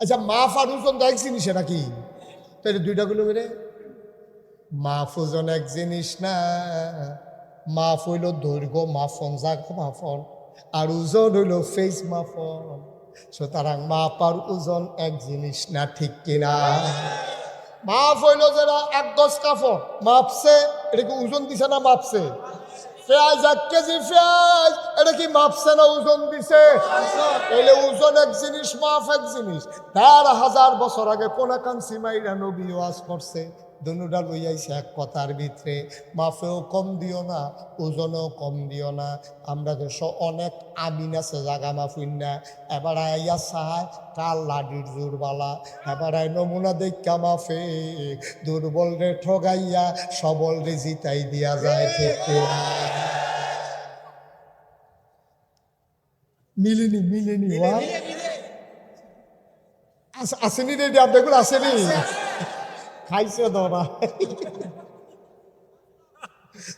আচ্ছা মাফ আর ওজন তো এক জিনিস এটা কি তাহলে দুইটা গুলো মেরে মাফ ওজন এক জিনিস না, মাফ হইল দৈর্ঘ্য মাফন জাগা মাফন আর ওজন হইল ফেস মাফন সুতরাং মাপ আর ওজন এক জিনিস না, ঠিক কিনা মাফ হইল যারা এক গজ কাপড় মাপছে, এটা কি ওজন দিছে না মাপছে? পেঁয়াজ, এক কেজি পেঁয়াজ। এটা কি মাপছে না ওজন দিছে? এলে ওজন এক জিনিস, মাপ এক জিনিস। দেড় হাজার বছর আগে কোন কান সিমাইরা নবী ওয়াজ করছে। দুনুটা লই আইছে এক কথার ভিতরে। মাফেও কম দিও না, ওজনও কম দিও না। আমরা দেশ অনেক আমিন আছে জাগা মাফুন না। এবার আইয়া চায় কাল লাডির জোরবালা। এবার আই নমুনা দেখা মাফে দুর্বল রে ঠগাইয়া, সবল রে জিতাই দিয়া যায় মিলিনি মিলিনি আসেনি রেডি আপনাগুলো আসেনি। খাইছে ধরা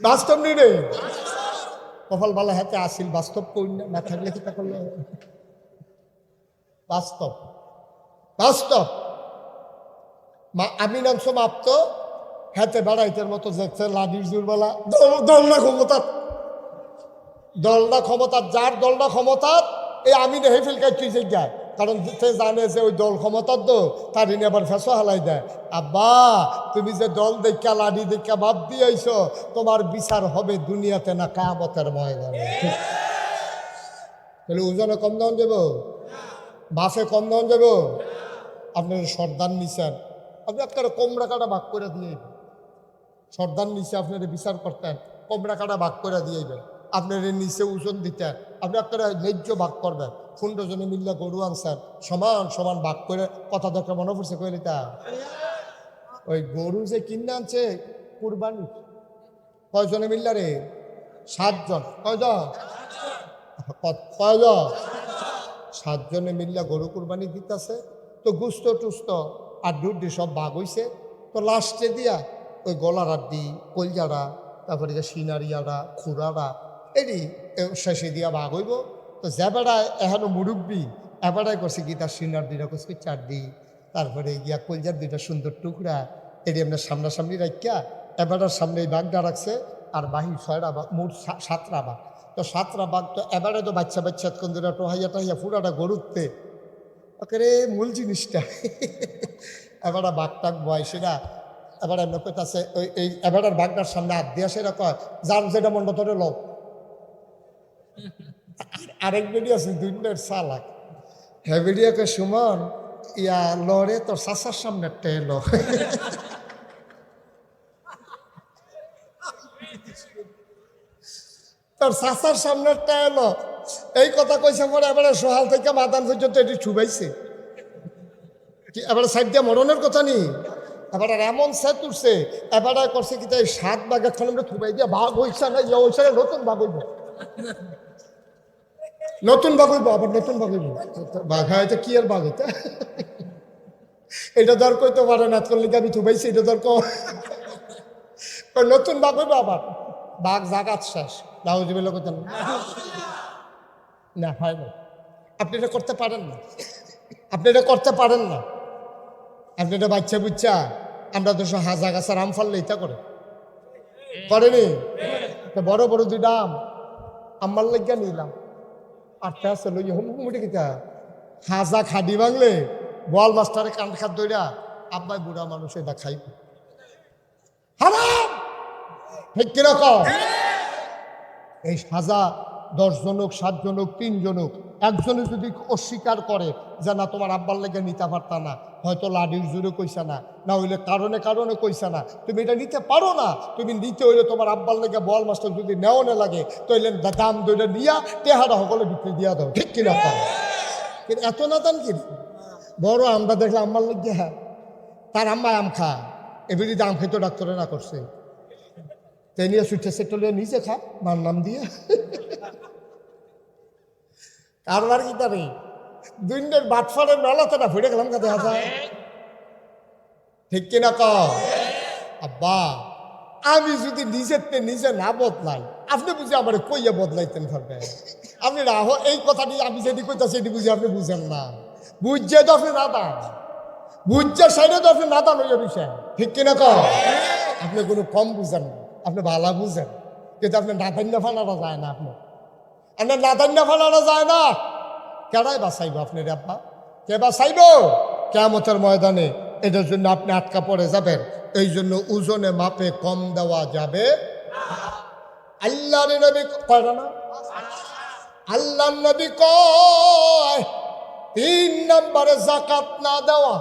বাস্তব নি রে। কপাল বালা হাতে আসিল বাস্তব কই না না থাকলে কি করলে? বাস্তব। বাস্তব। মা আমি নাম সমাপ্ত হাতে বেড়াইতের মতো দেখছে লাডির জোরবেলা দল না ক্ষমতা দলটা ক্ষমতা যার দলটা ক্ষমতা এই আমি নেহে ফিলকাই তুই যায়। কারণ সে জানে যে ওই দল ক্ষমতার তো তার ইনি আবার ফেসো হালাই দেয়। আব্বা, তুমি যে দল দেখা লাডি দেখা বাদ দিয়েছ, তোমার বিচার হবে দুনিয়াতে না কামতের ময়দানে। তাহলে ওজনে কম দাম দেব? বাসে কম দাম দেব? আপনার সর্দার নিছেন আপনি একটা কমরা কাটা ভাগ করে দিয়ে সর্দার নিচে আপনার বিচার করতেন, কমরা কাটা ভাগ করে দিয়ে দিয়েবেন আপনার নিচে ওজন দিতেন আপনি আপনারা ন্যায্য ভাগ করবেন। পনেরো জনে মিললে গরু আনছেন, সমান সমান ভাগ করে, কথা দরকার মনে পড়ছে কইলি তা? ওই গরু যে কিনে আনছে, কুরবানি। কয়জনে মিললা রে? সাতজন। কয়জন? কয়জন? সাতজনে মিললে গরু কুরবানি দিতেছে। তো গুস্ত টুস্ত আর ডুডি সব বাঘ হইছে। তো লাস্টে দিয়া ওই গলার আড্ডি কলজারা তারপরে যে সিনারিয়ারা খুরারা এটি শেষে দিয়া বাঘ হইব। তো যেবেড়ায় এখনও মুরব্বী এবারাই করছে কি তার সিনার দুইটা করছে চার দি তারপরে গিয়া কলজার দুইটা সুন্দর টুকরা এটি আপনার সামনাসামনি রাখিয়া এবারের সামনে এই বাঘটা রাখছে, আর বাহির ছয়টা বাঘ মোট সাতটা বাঘ। তো সাতটা বাঘ তো এবারে তো বাচ্চা বাচ্চা কোন দিন টোহাইয়া টাহাইয়া পুরাটা গরুতে ওকে মূল জিনিসটা। এবারে বাঘ টাক বয়সে না এবার এমন কইতাছে, ওই, এই এবারের বাঘটার সামনে হাত দিয়ে সেটা কয়, যার যেটা মন্ড ধরে লো আরেক বেডি আছে দুই মিনিট সালাক। হ্যাঁ বেডিয়াকে সুমন, ইয়া লড়ে তোর শাসার সামনে টেলো তোর এলো। এই কথা কইছে পরে এবারে সোহাল থেকে মাদান পর্যন্ত এটি ছুবাইছে। কি, এবারে সাইড দিয়ে মরণের কথা নি? এবারে এমন সে তুলছে এবারে করছে কি তাই সাত বাঘ এখন আমরা থুবাই দিয়ে বাঘ হইছে না নতুন বাঘ হইব। নতুন বাঘ হইব, আবার নতুন বাঘ হইব। বাঘ হয়তো কি আর বাঘ হইতে এটা দর কইতে পারে না করলে আমি থুবাইছি, এটা দর কো নতুন বাঘ হইব আবার। বাঘ জাগাত শেষ রাহুজিবেলা করতেন না, হয় না। আপনি এটা করতে পারেন না। আপনি এটা করতে পারেন না। আপনি এটা বাচ্চা বুচ্চা, আমরা তো সব হাজা গাছার আম ফাললে এটা করে। করেনি? বড় বড় দুইটা আম আমার লাগিয়া নিলাম। আটটা আছে লই হুমুটি কিতা খাজা খাদি বাংলে, বল মাস্টারে কান খাত দইরা আব্বাই বুড়া মানুষ এটা খাইব হারাম ঠিক কীরকম এই সাজা দশজন হোক সাতজন হোক তিনজন হোক একজনে যদি অস্বীকার করে যে না, তোমার আব্বার লেগে নিতে পারতা না, হয়তো লাডির জুড়ে কইসা না না হইলে কারণে কারণে কইসা না, তুমি এটা নিতে পারো না, তুমি নিতে হইলে তোমার আব্বার লেগে বল মাস্টার যদি নেও না লাগে, তাইলে দাম দইটা নিয়া টেহারা সকলে বিক্রি দিয়া দাও, ঠিক কিনা কিন্তু এত না দাম কি? বড় আমরা দেখলে আম্মার লেগে হ্যাঁ তার আম্মা আম খা, এবারে আম খেতে ডাক্তারে না করছে। তাই নিয়ে সুইটে সেটলে নিজে খা, মার নাম দিয়ে। কারবার কি তারে দুই দিনের বাটফারে নলাতে না ফুটে গেলাম কাতে হাসা ঠিক কিনা ক আব্বা, আমি যদি নিজের তে নিজে না বদলাই, আপনি বুঝি আমার কইয়া বদলাইতেন পারবেন আপনি রাহো এই কথাটি আমি যেটি কইতাছি এটি বুঝি আপনি বুঝেন না। বুঝছে তো আপনি নাদান। বুঝছে সাইডে তো আপনি নাদান হয়ে বিষয় ঠিক কিনা কম আপনি কোনো কম বুঝেন না, আপনি ভালো বুঝেন। কিন্তু আপনি নাদান্য ফানাটা যায় না আপনি। আপনার নাদান্য ফানাটা যায় না। কেডাই বাঁচাইব আপনি আব্বা? কে বাঁচাইব? কেমতের ময়দানে এটার জন্য আপনি আটকা পড়ে যাবেন। এই জন্য ওজনে মাপে কম দেওয়া যাবে আল্লাহ নবী কয় না আল্লাহ নবী কয়, তিন নম্বরে জাকাত না দেওয়া।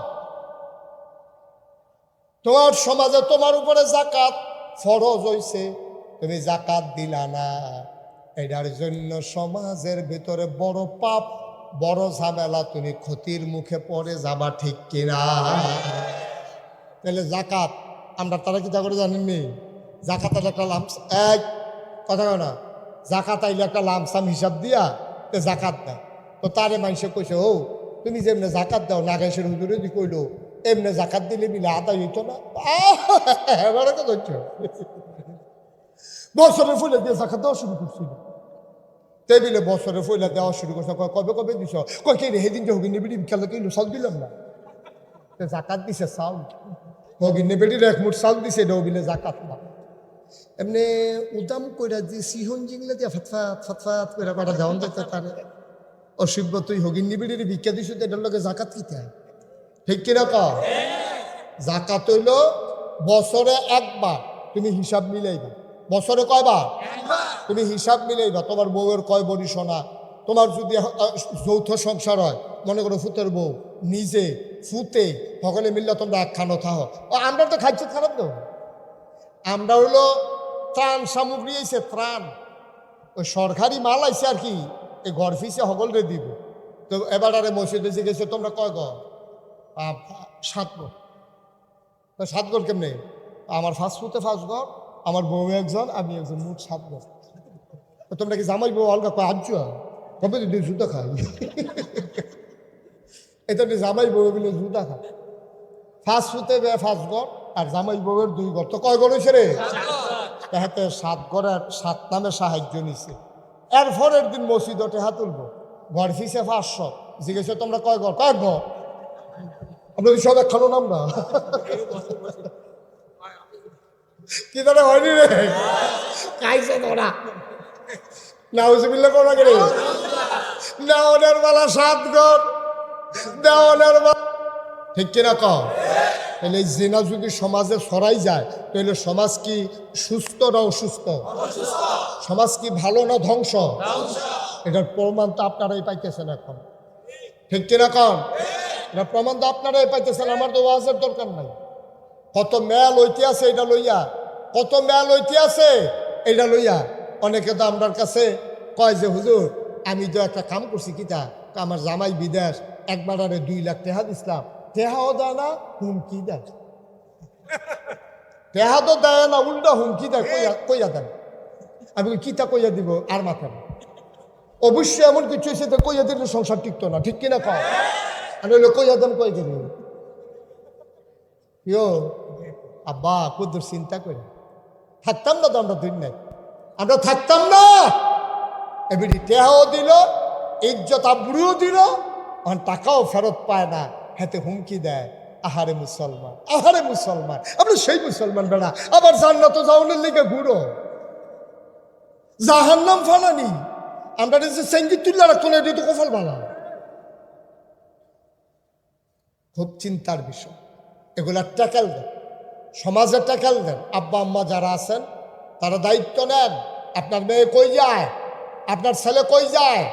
তোমার সমাজে তোমার উপরে জাকাত ফরজ হইছে। তুমি জাকাত দিলা না। এটার জন্য সমাজের ভিতরে বড় পাপ, বড় ঝামেলা তুমি ক্ষতির মুখে পড়ে যাবা ঠিক কিনা? তাহলে জাকাত আমরা তারা কি করে জানেননি? জাকাতের একটা লামস এক কথা না জাকাত আইলে একটা লামসাম হিসাব দিয়া, তো জাকাত দেয়। তো তারে মানুষে কইছে, ও, তুমি যেমনি জাকাত দাও, নাগেশের হুজুরে দি কইলো, এমনি জাকাত দিলে মিলে আদায় হইতো না? এবারে তো ফুলে দিয়ে জাকাত দেওয়া শুরু করছিল। টেবিলে বছরে ফুলে দেওয়া শুরু করছে। কয় কবে কবে দিছ? কয় কে রে সেদিন যে হগিনি বিড়ি খেলে কিলো চাল দিলাম না। তো জাকাত দিছে চাল হগিনি বেটির এক মুঠ চাল দিছে এটা বিলে জাকাত না। এমনি উদাম কইরা যে সিহন জিংলে দিয়া ফাতফাত ফাতফাত কইরা কটা দেওয়ান যেত তারে। অসভ্য তুই হগিন নিবিড়ির ভিক্ষা দিছ এটার লগে জাকাত কিতে হয় ঠিক কিনা ক? জাকাত হইল বছরে একবার তুমি হিসাব মিলাইবা। বছরে কয়বার? তুমি হিসাব মিলাইবা তোমার বউয়ের কয় বড়ি সোনা? তোমার যদি যৌথ সংসার হয় মনে করো ফুতের বউ নিজে ফুতে সকলে মিললে তোমরা একখানো থাহ ও আমরা তো খাইছে খারাপ তো। আমরা হলো ত্রাণ সামগ্রী আইছে ত্রাণ। ওই সরকারি মাল আইছে আর কি এই ঘর ফিসে সকলরে দিব। তো এবার আরে মসজিদে যে গেছে তোমরা কয় আ- সাত তো সাত ঘর কেমনে? আমার ফার্স্ট ফুতে ফার্স্ট ঘর আমার বউ একজন, আমি একজন, মোট সাত ঘর তোমরা কি জামাই বউ অলগা কয় আজ কবে যদি জুতা খাই এটা জামাই বউ বলে জুতা খায়। ফার্স্ট ফুতে ফার্স্ট ঘর, আর জামাই বউয়ের দুই ঘর। তো কয় ঘর হয়েছে রে? তাহাতে সাত ঘরের সাত নামে সাহায্য নিছে। এর পরের দিন মসজিদ টেহা তুলবো। ঘর ফিসে পাঁচশো। জিজ্ঞেস তোমরা কয় ঘর? কয় ঘর? আমরা সব একখানো নাম না? কি তারা হয়নি রে? খাইছে তোরা। নাউজবিল্লা কোনা গেলে দেওয়ানের বেলা সাত ঘর দেওয়ানের বেলা ঠিক কিনা কম তাহলে এই জেনা যদি সমাজে ছড়াই যায় তাহলে সমাজ কি সুস্থ না অসুস্থ? সমাজ কি ভালো না ধ্বংস? এটার প্রমাণ তো আপনারাই পাইতেছেন এখন। ঠিক কিনা কন এটা প্রমাণ তো আপনারাই পাইতেছেন আমার তো ওয়াজের দরকার নাই। কত মেল ঐতি আছে এটা লইয়া? কত মেল ঐতি আছে এটা লইয়া? অনেকে তো আমার কাছে কয় যে হুজুর আমি তো একটা কাম করছি কিতা? আমার জামাই বিদেশ একবার আরে দুই লাখ টেহা দিছিলাম। টেহাও দেয় না হুমকি দেয়। টেহা তো দেয় না উল্টা হুমকি দেয় কইয়া কইয়া দেন। আমি কিতা কইয়া দিব? আর মাথা না। অবশ্যই এমন কিছু হয়েছে তো কইয়া দিলে সংসার টিকতো না ঠিক কিনা কয়? আমি কইয়া দেন কই দিল ইয়ো আব্বা কুদুর চিন্তা করি থাকতাম না তো আমরা দিন নাই আমরা থাকতাম না এবারে টেহাও দিল ইজ্জত আবরুও দিল আর টাকাও ফেরত পায় না হাতে হুমকি দেয় আহারে মুসলমান আহারে মুসলমান আমরা সেই মুসলমান বেড়া আবার জান্নাত যাওয়ানোর লিগে ঘুরো জাহান্নাম ফালানি আমরা যে সেঙ্গি তুল্লা রাখতো না তো কফল বালা খুব চিন্তার বিষয় এগুলা ট্যাকেল দেন। সমাজে ট্যাকেল দেন। আব্বা আম্মা যারা আছেন, তারা দায়িত্ব নেন। আপনার মেয়ে কই যায়? আপনার ছেলে কই যায়?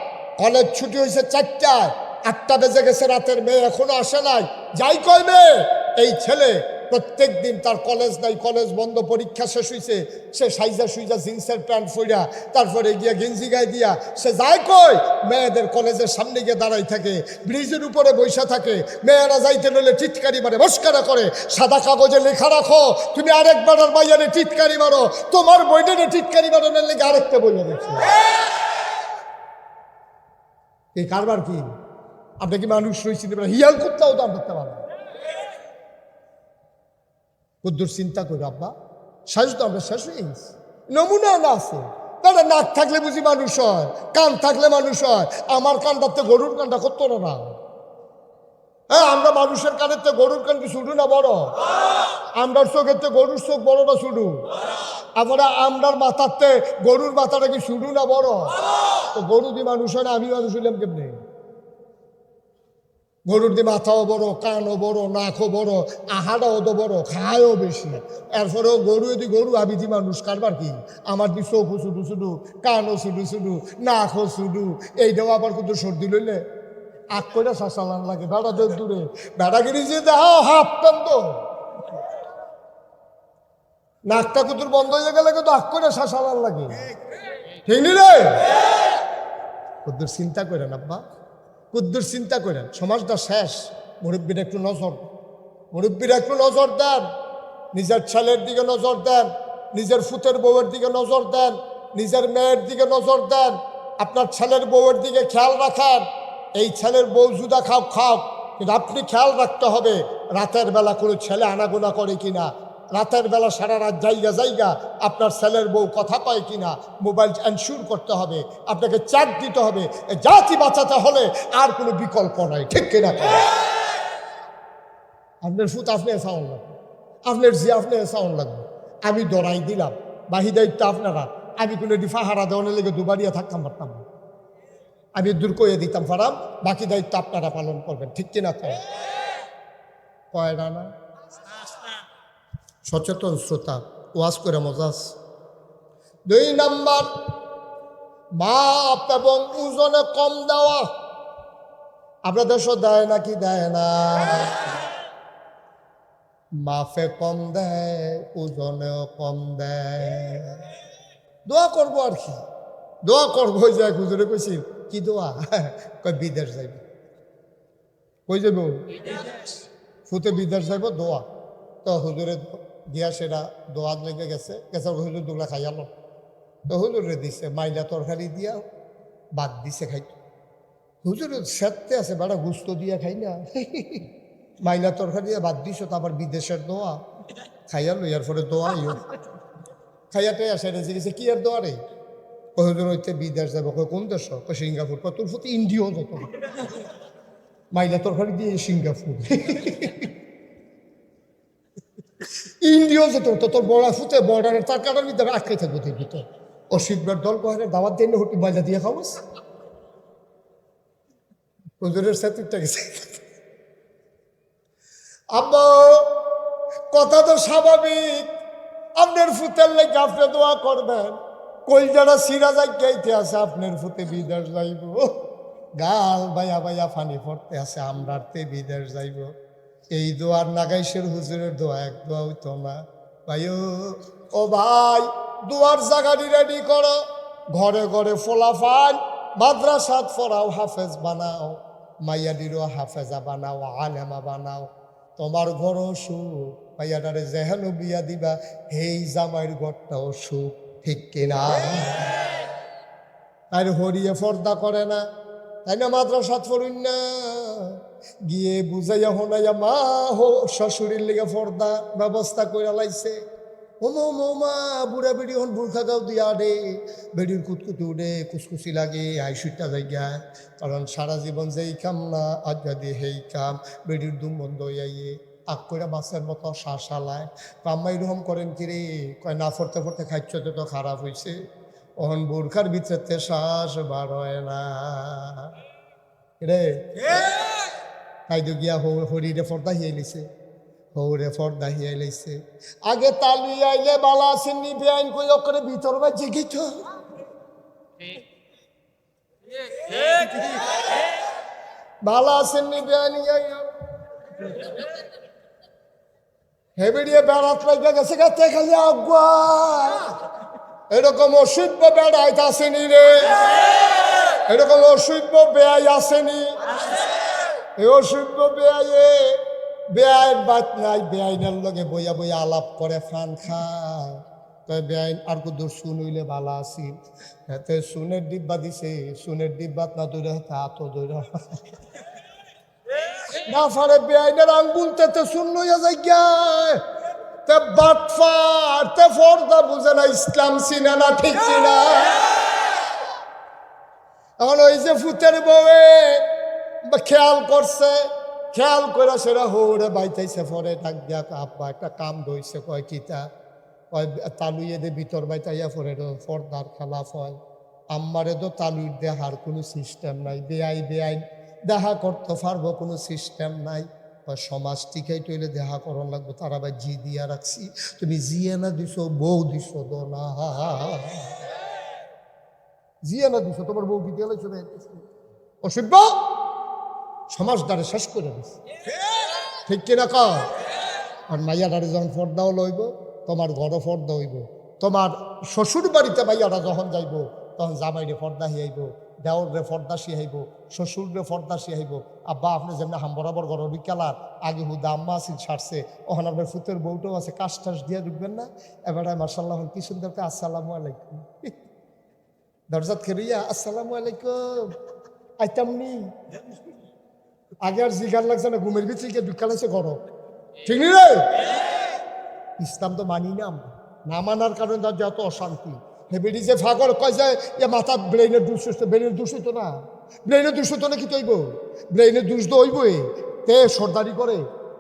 কলেজ ছুটি হয়েছে চারটায়, আটটা বেজে গেছে, রাতের মেয়ে এখনও আসে নাই। যাই কই মেয়ে, এই ছেলে প্রত্যেক দিন তার কলেজ নাই কলেজ বন্ধ, পরীক্ষা শেষ হয়েছে সে সাইজা সুইজা জিন্সের প্যান্ট ফইরা তারপরে গিয়া গেঞ্জি গায়ে দিয়া সে যায় কই? মেয়েদের কলেজের সামনে গিয়ে দাঁড়াই থাকে ব্রিজের উপরে বৈশা থাকে। মেয়েরা যাইতে নইলে টিটকারি মারে, মস্কারা করে। সাদা কাগজে লেখা রাখো, তুমি আরেকবার আর বাইয়ারে টিটকারি মারো। তোমার বইটারে টিটকারি মারানোর লেগে আরেকটা বইয়া দেখছ। এই কারবার কি? আপনি কি মানুষ রয়েছেন? হিয়াল করতেও দাম করতে পারেন কদ্দুর চিন্তা করি আব্বা। শেষ তো আমরা শেষ হয়ে গেছি নমুনা না আছে। তাহলে নাক থাকলে বুঝি মানুষ হয়, কান থাকলে মানুষ হয়। আমার কানটাতে গরুর কানটা করতো না না। হ্যাঁ আমরা মানুষের কানের তো গরুর কান কি শুধু না বড়? আমরার চোখের তো গরুর চোখ বড় না শুধু? আমরা, আমরার মাথাতে গরুর মাথাটা কি শুধু না বড়? তো গরু দিয়ে মানুষ হয় না আমি মানুষ হইলাম কেমনি? গরুর দিয়ে মাথাও বড় কানও বড় নাকও বড় আহারাও তো বড় খায়ও বেশি। এরপরেও গরু যদি গরু আমি দি মানুষ কারবার কি? আমার দি চোখও শুধু শুধু কানও শুধু শুধু নাকও শুধু। এইটাও আবার কিন্তু সর্দি লইলে। আগ করে শাসালান লাগে বেড়া দূর। দূরে বেড়াগিরি যে দেখাও হাফ পেন তো নাকটা কুতুর বন্ধ হয়ে গেলে কিন্তু আগ করে শাসালান লাগে। ঠিক। নি রে? কুদ্দুর চিন্তা করেন আব্বা। কুদ্দুর চিন্তা করেন, সমাজটা শেষ, মুরব্বীরা একটু নজর। মুরব্বীরা একটু নজর দেন, নিজের ছেলের দিকে নজর দেন, নিজের ফুতের বউয়ের দিকে নজর দেন, নিজের মেয়ের দিকে নজর দেন, আপনার ছেলের বউয়ের দিকে খেয়াল রাখেন, এই ছেলের বউ জুদা খাও খাও, কিন্তু আপনি খেয়াল রাখতে হবে, রাতের বেলা কোনো ছেলে আনাগোনা করে কিনা রাতের বেলা সারা রাত জায়গা জায়গা আপনার ছেলের বউ কথা কয় কিনা, মোবাইল এনশিওর করতে হবে, আপনাকে চ্যাট দিতে হবে জাতি বাঁচাতে হলে আর কোনো বিকল্প নাই, ঠিক কিনা কয়? আপনার ফুট আপনি সাউন্ড লাগবে, আপনার জি আপনি সাউন্ড লাগবে, আমি দড়াই দিলাম, বাহি দায়িত্ব আপনারা, আমি কোনো ডিফা হারা দেওয়ানের লেগে দুবারিয়া থাকতাম, পারতাম না। আমি দূর করে দিতাম, ফারাম, বাকি দায়িত্ব আপনারা পালন করবেন, ঠিক কিনা কয়? কয়টা না। সচেতন শ্রোতা ওয়াজ করে মজাস দুই নাম্বার মাপ এবং ওজনে কম দেওয়া। আপনার দেশও দেয় নাকি দেয় না? মাফে কম দেয় ওজনেও কম দেয়। দোয়া করব আর কি। দোয়া করব ওই যে হুজুরে কইছি কি দোয়া? কয় বিদেশ যাইব। কই যাইব? সুতে বিদেশ যাইব দোয়া। তো হুজুরে দিয়া সেটা দোয়াত লেগে গেছে। গেছে হুজুর দুগলা খাইয়াল তো হুজুরে দিছে, মাইলা তরকারি দিয়া বাদ দিছে খাই হুজুর সেতে আছে, বেড়া গুস্ত দিয়া খাই না। মাইলা তরকারি দিয়া বাদ দিছ, তো আবার বিদেশের দোয়া। খাইয়াল ইয়ার পরে দোয়া ইও খাইয়াতে আসে রেজে গেছে কি আর দোয়া রে? হুজুর হইতে বিদেশ যাব, কই কোন দেশ? কই সিঙ্গাপুর? কই তোর প্রতি ইন্ডিয়াও মাইলা তরকারি দিয়ে সিঙ্গাপুর। ইন্ডিয়াও যেত তো তোর বড় ফুটে বর্ডারের তার ভিতরে আটকে থাকব ও শিববার দল কহে দাওয়াত দিয়ে হোটেল ময়দা দিয়ে হুজুরের সাথে গেছে। আব্বা, কথা তো স্বাভাবিক। আপনার ফুতের লেগে আপনি দোয়া করবেন। কই যারা সিরা যাইতে আছে, আপনার ফুতে বিদেশ যাইব। গাল বাইয়া বাইয়া ফানি পড়তে আছে আমরাতে বিদেশ যাইব। এই দোয়ার নাগাইশের হুজুরের দোয়া, এক দোয়া হইতো না ভাইও, ও ভাই, দোয়ার জাগাটি রেডি করো। ঘরে ঘরে ফোলাফান মাদ্রাসাত ফরাও হাফেজ বানাও। মাইয়াডিরও হাফেজা বানাও, আলেমা বানাও। তোমার ঘরও সুখ। মাইয়াডারে যেহেন বিয়া দিবা, হেই জামাইয়ের ঘরটাও সুখ। ঠিক কিনা আর হরিয়ে ফর্দা করে না। তাই না মাদ্রাসাত ফরুন না? গিয়ে বুঝাইয়া মা হো শ্বশুরের লেগে ফর্দা ব্যবস্থা করে লাইছে। ওমো মোমা বুড়া বেড়ি হন বুড়খা গাও দিয়া রে বেড়ির কুতকুতি উঠে কুসকুসি লাগে আইসুটা জায়গা। কারণ সারা জীবন যেই কাম না, আজ যদি হেই কাম, বেড়ির দুম বন্ধ হইয়াইয়ে আগ করে মাছের মতো শ্বাস হালায় আম্মা এরকম করেন কি রে? কয়, না ফরতে ফরতে খাইছ তো খারাপ হয়েছে ওহন বোরখার ভিতরে শ্বাস বার হয় না। রে? তাইতো গিয়া হরিরে ফর্দা হিয়ে লিছে হৌরে ফর্দা হিয়ে লিছে আগে তালুই আইলে বালা সিন্নি বেআইন কই করে ভিতর বা জেগেছ বালা সিন্নি বেআইন হেবিড়িয়ে বেড়াত লাগে গেছে গাতে খালি আগুয়া। এরকম অসভ্য বেড়াইতে আসেনি রে। এরকম অসভ্য বেয়াই আসেনি। এই অসভ্য বেয়াইয়ে বেআইন বাত নাই বেআইনের লগে বইয়া বইয়া আলাপ করে ফান খায়। তই বেআইন আর কুদুর শুন, হইলে ভালো আছিল হেতে সুনের ডিব্বা দিছে সুনের ডিব্বাত না দৌড়ে হেতে হাত দৌড়ে না ফারে বেআইনের আঙ্গুল তেতে শুন লইয়া যাই গায়। তে বাটফার তে ফর্দা বুঝে না ইসলাম চিনে না, ঠিক কিনা এখন ওই যে ফুতের বউয়ে খেয়াল করছে, খেয়াল করে সেরা হৌড়ে বাইতাইছে পরে ডাক দিয়া আব্বা, একটা কাম দইছে কয় কিতা কয় তালুইয়ে দে ভিতর বাইতাইয়া পরে ফর্দার খেলাফ হয়। আম্মারে তো তালুই দেহার কোনো সিস্টেম নাই। বেআই বেআইন দেখা করতে পারব কোনো সিস্টেম নাই। কয়, সমাজ টিকাই তৈলে দেখা করার লাগবে। তারা আবার জি দিয়া রাখছি। তুমি জিয়ে না দিছো, বউ দিছো দো না। জিয়ে না দিছো, তোমার বউ বিদ্যালয় চলে যাইতেছে অসভ্য! সমাজ দ্বারে শেষ করে দিছে। ঠিক কিনা ক আর মাইয়াটারে যখন ফর্দাও লইব, তোমার ঘরও ফর্দা হইব। তোমার শ্বশুর বাড়িতে মাইয়াটা যখন যাইব, তখন জামাইরে ফর্দা রে ফর্দা শিহাইব শ্বশুর রে ফর্দা শিহাইব আব্বা, আপনি যেমন হাম বরাবর ঘর বিকালার, আগে হুদা আম্মা আছিল ছাড়ছে ওখানে আপনার ফুতের বউটাও আছে কাশ টাস দিয়ে ঢুকবেন না? এবারে মার্শাল্লাহ কি সুন্দর করে, আসসালামু আলাইকুম। দরজাত খেরিয়া আসসালামু আলাইকুম। আইতামনি আগে আর জিগার লাগছে না, ঘুমের ভিতরে গিয়ে ঢুকা লাগছে গরম ঠিক রে? ইসলাম তো মানি না না মানার কারণে তার যত অশান্তি। হেবেডি যে ফাগর কয় যায় এ মাথা ব্রেইনের দুষ হচ্ছে ব্রেইনের দুষ না। ব্রেইনের দুষ হতো না, কি তৈব ব্রেইনের দুষ তো হইবই। তে সর্দারি করে,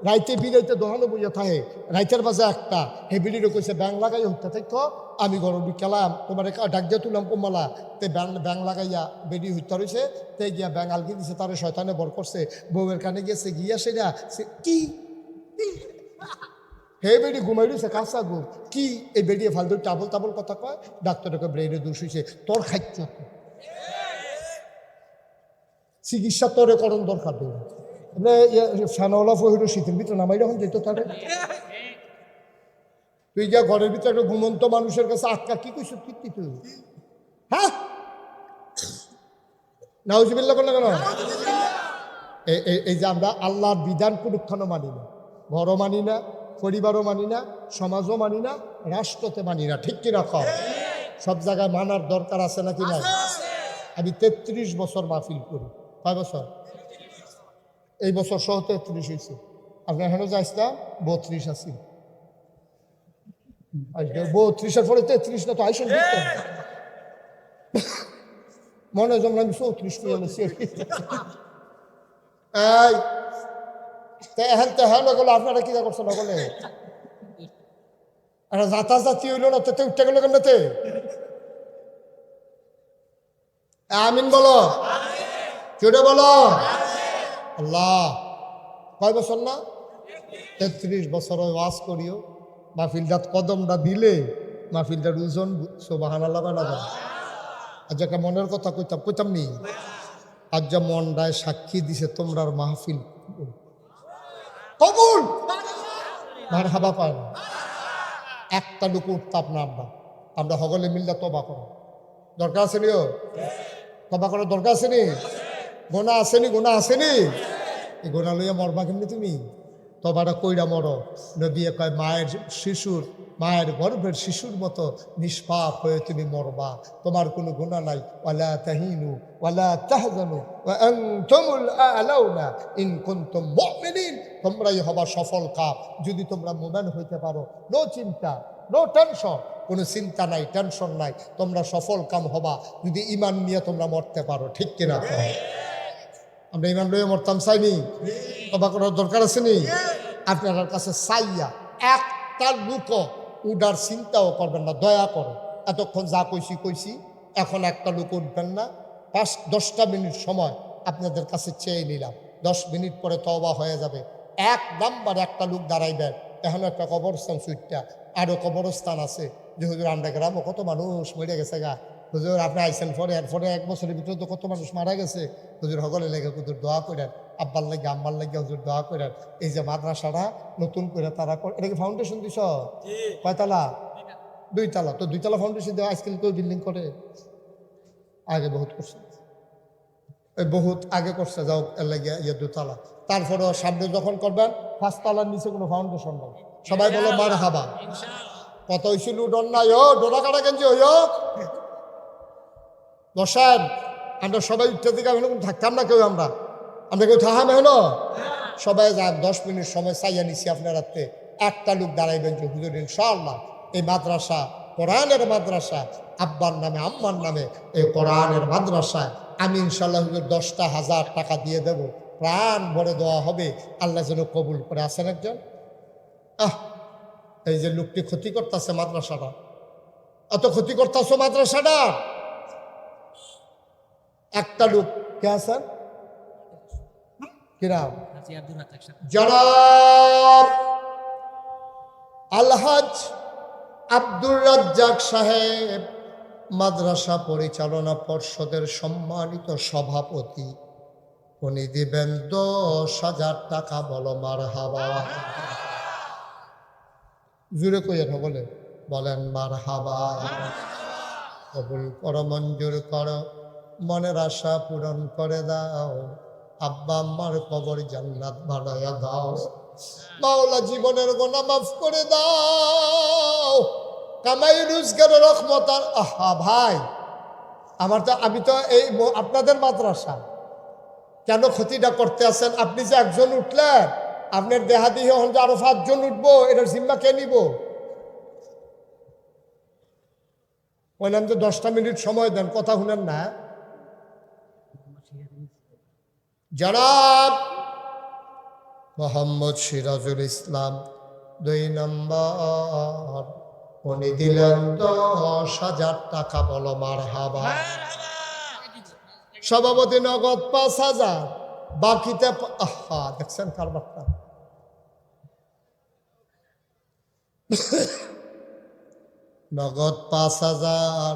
রাইতে বিরাইতে দোহানো বইয়া থাকে। রাইতের বাজে একটা। হেবিডিরও কইছে, ব্যাং লাগাই হইতে থাকো আমি গরম বিকালাম তোমার ডাক দিয়ে তুলাম কমালা, তে ব্যাং ব্যাং লাগাইয়া বেডি হইতে রয়েছে তে গিয়া ব্যাং আলগি দিছে, তারে শয়তানে বর করছে, বউয়ের কানে গিয়েছে, গিয়া সেটা সে কি? হে বেডি ঘুমাই দিছে কাঁচা ঘুম কি? এই বেডিয়ে ফালতু টাবল টাবল কথা কয়? ডাক্তারকে ব্রেইনে দোষ হয়েছে তোর খাইতে চিকিৎসা তোরে করণ দরকার দেবে ফ্যানওয়ালা ফহির শীতের ভিতরে নামাই যখন যেত তারে। তুই যা ঘরের ভিতরে একটা ঘুমন্ত মানুষের কাছে আটকা কি কইস কীর্তি তুই? হ্যাঁ? নাউজিবিল্লা করলে কেন? এই- যে আমরা আল্লাহর বিধান কোনক্ষণও মানি না ঘরও মানি না পরিবারও মানি না সমাজও মানি না রাষ্ট্রতে মানি না ঠিক কিনা কম সব জায়গায় মানার দরকার আছে নাকি নাই? আমি তেত্রিশ বছর মাহফিল করি। কয় বছর? এই বছর সহ তেত্রিশ হয়েছে আপনার এখানে যাইছিলাম বত্রিশ আছি। আজকে বত্রিশের পরে তেত্রিশ না তো আইসন মনে হয় যেমন আমি চৌত্রিশ করে আনছি এই তেহেন তেহেন গেল আপনারা কি করছে নগলে একটা যাতা জাতি হইল না তেতে উঠতে গেল কেমনেতে আমিন বলো। চুড়ে বলো। আল্লাহ কয় বছর না? তেত্রিশ বছর ওয়াজ করিও। মাহফিলটা কদমটা দিলে মাহফিলটার ওজন সোবাহান আল্লাহ বানাবে আজ মনের কথা কইতাম কইতাম নি? আজ যা মনটায় সাক্ষী দিছে তোমরার মাহফিল। কবুল! মার হাবা পায় না একটা লুকু উঠতাম না আমরা। আমরা সকলে মিললে তবা করো। দরকার আছে নিও তবা করার দরকার আছে নি? গোনা আসেনি গোনা আসেনি এই গোনা লইয়া মরবা কেমনি তুমি? তবাটা কইরা মর। নবিয়ে কয়, মায়ের শিশুর, মায়ের গর্ভের শিশুর মতো নিষ্পাপ হয়ে তুমি মরবা। তোমার কোনো গুণা নাই। ওয়ালা তাহিনু, ওয়ালা তাহজানু আলাউনা। ইন কুনতুম তোমরাই হবা সফল কাপ। যদি তোমরা মুমিন হইতে পারো, নো চিন্তা, নো টেনশন। কোনো চিন্তা নাই, টেনশন নাই। তোমরা সফল কাম হবা। যদি ইমান নিয়ে তোমরা মরতে পারো, ঠিক কিনা? আমরা ইমান লইয়া মরতাম চাইনি? তবা করার দরকার আছে নি? আপনার কাছে চাইয়া একটা লুক উডার চিন্তাও করবেন না, দয়া করে। এতক্ষণ যা কইছি কইছি। এখন একটা লোক উঠবেন না। পাঁচ, দশটা মিনিট সময় আপনাদের কাছে চেয়ে নিলাম। দশ মিনিট পরে তবা হয়ে যাবে। এক নাম্বার একটা লোক দাঁড়াইবেন। এখন একটা কবরস্থান সুইটটা। আরও কবরস্থান আছে। যে হুজুর আমরা গ্রামও কত মানুষ মরে গেছে গা। হুজুর আপনি আইসেন পরে পরে এক বছরের ভিতরে তো কত মানুষ মারা গেছে। হুজুর সকলে লেগে হুজুর দোয়া করেন আব্বার লাগে আম্মার লাগে হুজুর দোয়া করেন এই যে মাদ্রাসাটা নতুন করে তারা করে এটা কি ফাউন্ডেশন দিছ? কয়তালা? দুই তালা তো দুই তালা ফাউন্ডেশন দেওয়া আজকাল কেউ বিল্ডিং করে? আগে বহুত করছে। বহুত আগে করছে যাও এর লাগে ইয়ে দুতলা। তারপরে সামনে যখন করবেন পাঁচ তালার নিচে কোনো ফাউন্ডেশন নেই। সবাই বলো মার হাবা কত হয়েছিল ডর নাই ও ডোরা কাটা গেঞ্জি হইও বসান আমরা সবাই উঠতে দিকে এখন থাকতাম না কেউ আমরা? আমরা কেউ থাহাম হলো সবাই যাক দশ মিনিট সময় চাইয়া নিছি আপনার হাতে। একটা লোক দাঁড়াইবেন যে, হুজুর, ইনশাআল্লাহ, এই মাদ্রাসা, কোরআনের মাদ্রাসা, আব্বার নামে, আম্মার নামে, এই কোরআনের মাদ্রাসায় আমি ইনশাল্লাহ হুজুর দশটা হাজার টাকা দিয়ে দেব। প্রাণ ভরে দেওয়া হবে। আল্লাহ যেন কবুল করে আসেন একজন? আহ, এই যে লোকটি ক্ষতি করতেছে মাদ্রাসাটা। এত ক্ষতি করতেছো মাদ্রাসাটা? একটা লোক কে আছেন কিরাম জনাব আলহাজ আব্দুর রাজ্জাক সাহেব মাদ্রাসা পরিচালনা পর্ষদের সম্মানিত সভাপতি। উনি দিবেন দশ হাজার টাকা বলো মার হাবা জুড়ে কইয়া না বলে বলেন মার হাবা কবুল কর মঞ্জুর কর। মনের আশা পূরণ করে দাও। আব্বা, আম্মার কবর জান্নাত বানায়া দাও। মাওলা জীবনের গোনা মাফ করে দাও। কামাই রোজগারের রহমত আর আহা, ভাই, আমার তো, আমি তো এই আপনাদের মাদ্রাসা। কেন ক্ষতিটা করতে আছেন? আপনি যে একজন উঠলেন, আপনার দেহাদিহি হন যে আরও পাঁচজন উঠবো, এটার জিম্মা কে নিব? বললাম যে দশটা মিনিট সময় দেন, কথা শুনেন না জনাব মোহাম্মদ সিরাজুল ইসলাম দুই নম্বর। উনি দিলেন দশ হাজার টাকা, বলো মার হাবা সভাপতি নগদ পাঁচ হাজার, বাকিতে আহা, দেখছেন কারবারটা নগদ পাঁচ হাজার,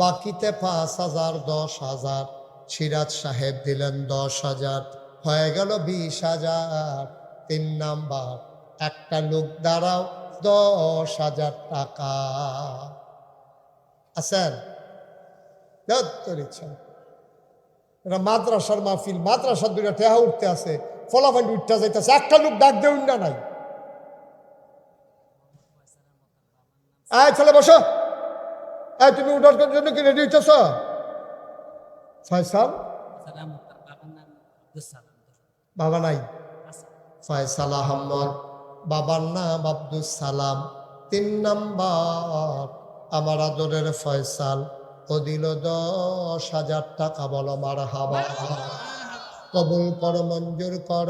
বাকিতে পাঁচ হাজার, দশ হাজার। সিরাজ সাহেব দিলেন দশ হাজার। হয়ে গেল বিশ হাজার। তিন নাম্বার, একটা লোক দাঁড়াও, দশ হাজার টাকা। আছেন? ইচ্ছা। এটা মাদ্রাসার মাহফিল, মাদ্রাসার দুইটা টেহা উঠতে আছে। ফলাফল উঠতে যাইতেছে একটা লোক ডাক দেউন না নাই। আয় ছেলে বসো। আয়, তুমি উঠার জন্য কি রেডি হইতেছ? ফয়সাল বাবা নাই ফয়সাল আহমদ বাবার নাম আব্দুল সালাম তিন নাম্বার আমার আদরের ফয়সাল ও দিল দশ হাজার টাকা বলো মার হাবা কবুল কর মঞ্জুর কর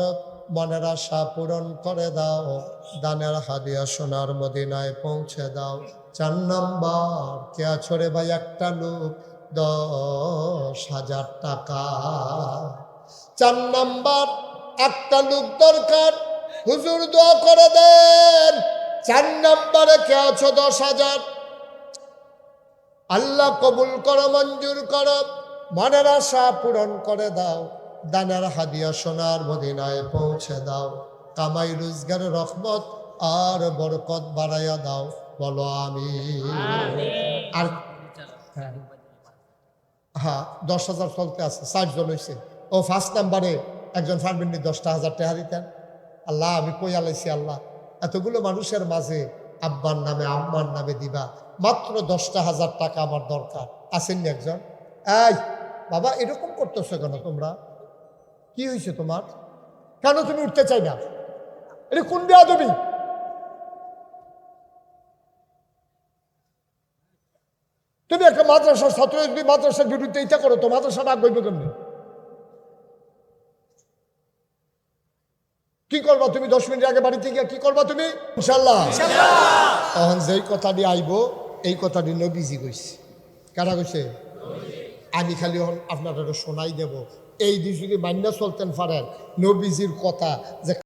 মনের আশা পূরণ করে দাও দানের হাদিয়া সোনার মদিনায় পৌঁছে দাও চার নাম্বার কে আছরে ভাই একটা লোক দশ হাজার টাকা। চার নাম্বার একটা লোক দরকার হুজুর দোয়া করে দেন। চার নাম্বারে কে আছো দশ হাজার? আল্লাহ কবুল করো মঞ্জুর করো মনের আশা পূরণ করে দাও দানের হাদিয়া সোনার মদিনায় পৌঁছে দাও কামাই রোজগারের রহমত আর বরকত বাড়াইয়া দাও বলো আমি আর হ্যাঁ। দশ হাজার চলতে আছে ষাটজন হয়েছে ও ফার্স্ট নাম্বারে একজন ফার্মেন্টনি দশটা হাজার টাকা দিতেন। আল্লাহ, আমি কই আলাইছি আল্লাহ? এতগুলো মানুষের মাঝে আব্বার নামে, আম্মার নামে দিবা। মাত্র দশটা হাজার টাকা আমার দরকার। আসেননি একজন? এই, বাবা, এরকম করতেছো কেন তোমরা? কি হয়েছে তোমার? কেন তুমি উঠতে চাই না? এটা কোন বেয়াদবি? তুমি একটা মাদ্রাসার ছাত্র যদি মাদ্রাসার বিরুদ্ধে ইচ্ছা করো তো মাদ্রাসাটা আগ্রহ কেমনি? কি করবা তুমি? দশ মিনিট আগে বাড়িতে গিয়ে কি করবা তুমি? ইনশাল্লাহ তখন যেই কথাটি আইব এই কথাটি নবীজি কইছে। কারা কইছে? আমি খালি এখন আপনারা শোনাই দেব। এই যদি মান্য চলতেন পারেন নবীজির কথা যে